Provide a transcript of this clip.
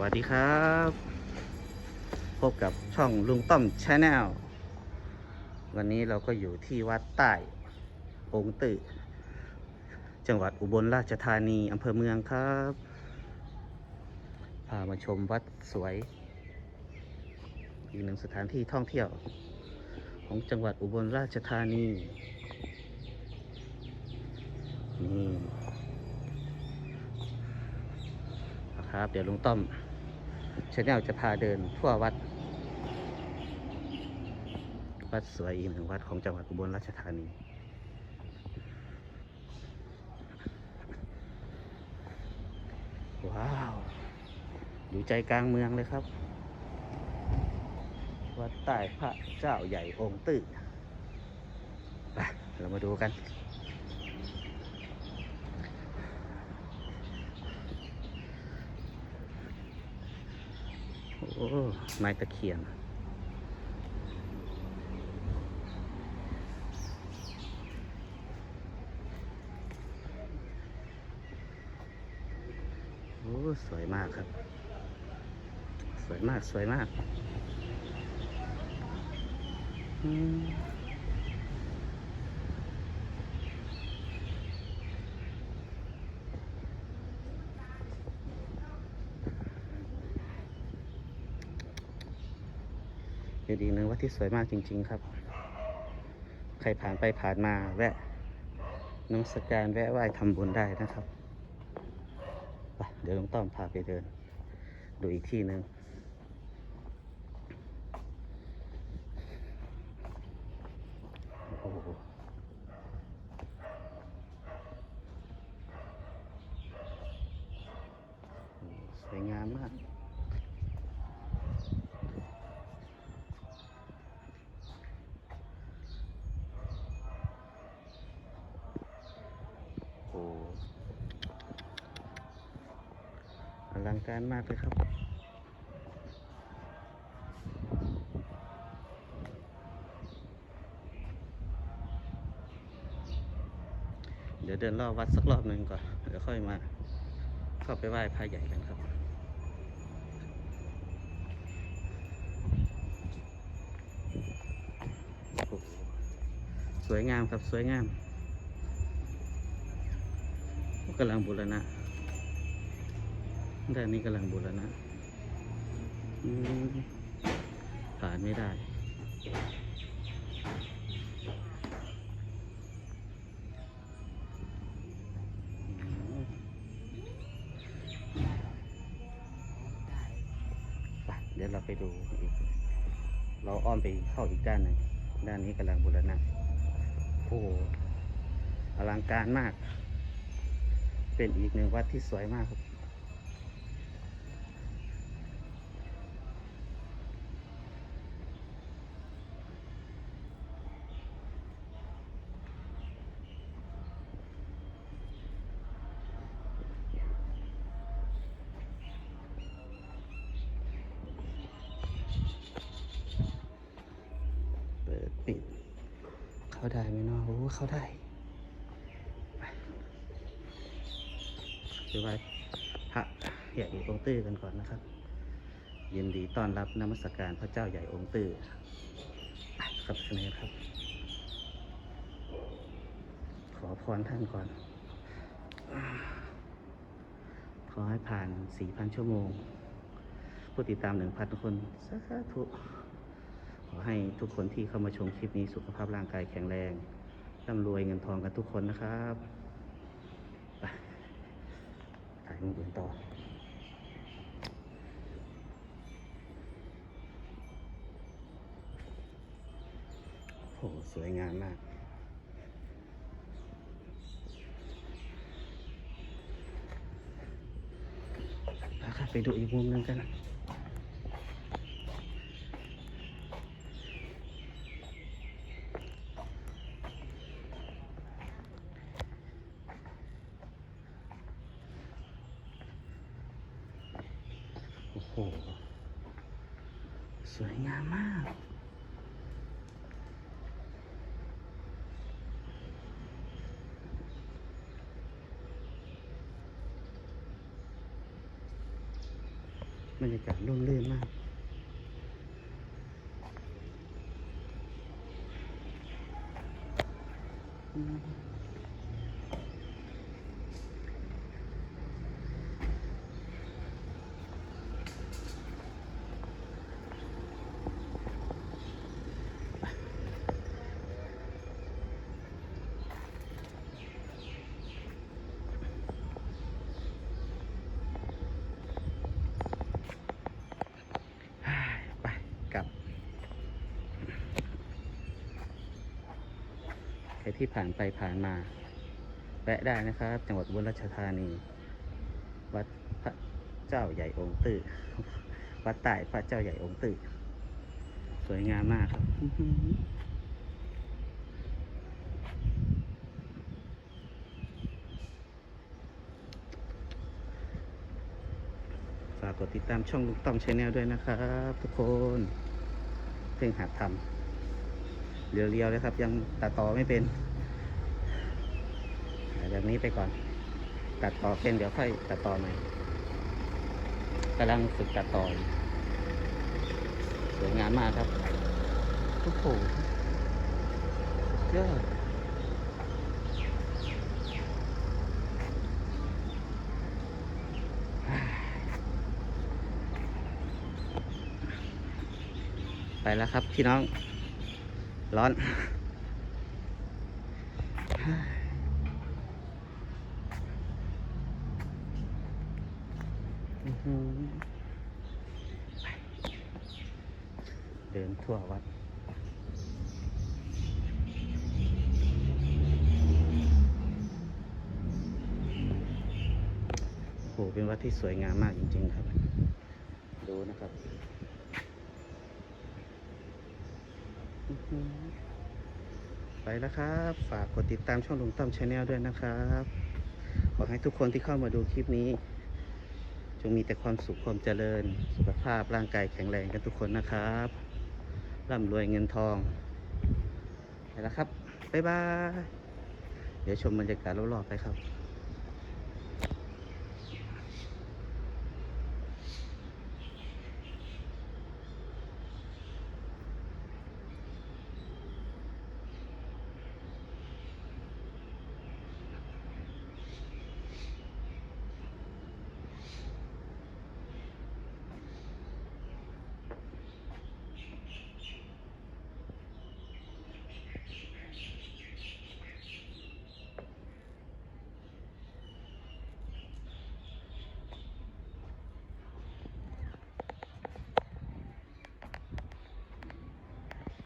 วัสดีครับ พบกับช่องลุงต้อมชาแนลวันนี้เราก็อยู่ที่วัดใต้องค์ตื่จังหวัดอุบลราชธานีอำเภอเมืองครับพามาชมวัดสวย อีกหนึ่งสถานที่ท่องเที่ยว ของจังหวัดอุบลราชธานีนี่ นะครับ เดี๋ยวลุงต้อมชาแนลจะพาเดินทั่ววัด วัดสวยอีกหนึ่งวัดของจังหวัดอุบลราชธานีว้าว อยู่ใจกลางเมืองเลยครับ วัดใต้พระเจ้าใหญ่องค์ตื้อไปเรามาดูกัน โอ้ไม้ตะเคียนโอ้สวยมากครับ สวยมากสวยมาก อืม เป็นอีกหนึ่งวัดที่สวยมากจริง ๆ ครับ ใครผ่านไปผ่านมาแวะน้ำสการแวะไหว้ทำบุญได้นะครับไปเดี๋ยวลุงต้อมพาไปเดิน ดูอีกที่หนึ่งโอ้โหสวยงามมาก โอ้ อลัง การมากเลยครับ เดี๋ยวเดินรอบวัดสักรอบหนึ่งก่อนเดี๋ยวค่อยมาเข้าไปไหว้พระใหญ่กันครับสวยงามครับ สวยงามกำลังบูรณะ ด้านนี้กำลังบูรณะผ่านไม่ได้ไปเดี๋ยวเราไปดูอีก เราอ้อมไปเข้าอีกด้านหนึ่งด้านนี้กำลังบูรณะโอ้โหอลังการมาก เป็นอีกหนึ่งวัดที่สวยมากครับ ปิด เข้าได้ไหมเนาะโอ้เข้าได้ไปไปไหว้พระใหญ่องค์ตื้อกันก่อนนะครับ ยินดีต้อนรับนมัสการพระเจ้าใหญ่องค์ตื้อครับเสนอครับ ขอพรท่านก่อน ขอให้ผ่าน 4,000 ชั่วโมง ผู้ติดตาม 1,000 คน สาธุ อให้ทุกคนที่เข้ามาชมคลิปนี้สุขภาพร่างกายแข็งแรงร่ำรวยเงินทองกันทุกคนนะครับไปถ่ายมุมอื่นต่อโอ้โหสวยงามมากไปครับไปดูอีกมุมหนึ่งกัน โอ้โห สวยงามมากโรรยากาศร่มรื่นมากอืมไปกลับ ใค รที่ผ่านไปผ่านมาแวะได้นะครับ จังหวัดอุบลราชธานี วัดพระเจ้าใหญ่องค์ตื่อวัดใต้พระเจ้าใหญ่องค์ตื่อสวยงามมากครับฝากกดติดตามช่องลูกต้อมชาแนลด้วยนะครับ ทุกคนเพิ่งหัดทำ เรียวๆเลยครับ ยังตัดต่อไม่เป็นแบบนี้ไปก่อน ตัดต่อเป็นเดี๋ยวค่อยตัดต่อใหม่กำลังฝึกตัดต่ออยู่สวยงามมากครับโอ้โหสุดยอดไปแล้วครับพี่น้อง ร้อน เดินทั่ววัดโอ้เป็นวัดที่สวยงามมากจริง ๆ ครับ ดูนะครับอื้อหือ ไปแล้วครับ ฝากกดติดตามช่องลุงต้อมชาแนลด้วยนะครับ ขอให้ทุกคนที่เข้ามาดูคลิปนี้ จงมีแต่ความสุขความเจริญ สุขภาพร่างกายแข็งแรงกันทุกคนนะครับร่ำรวยเงินทองไปแล้วครับบ๊ายบายเดี๋ยวชมบรรยากาศรอบๆไปครับ